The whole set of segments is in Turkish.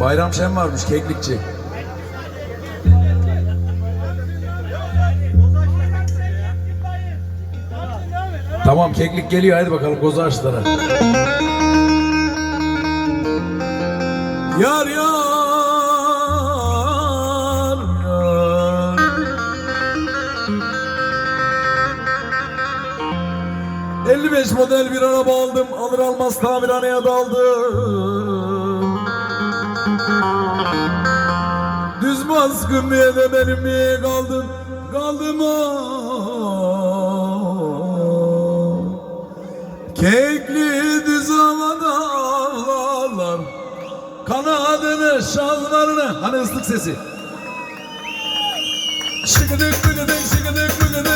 Bayram Şen varmış keklikçi. Tamam keklik geliyor hadi bakalım kozu açlara. Yar yar yar. ...55 model bir araba aldım... ...alır almaz tamirhaneye daldım... baskın diye de benim niye kaldın... ...kaldım ah... Kekli düz havada ağlarlar Kanadını şalvarını. Hani ıslık sesi? Şıkıdık bıgıdık şıkıdık bıgıdık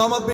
havada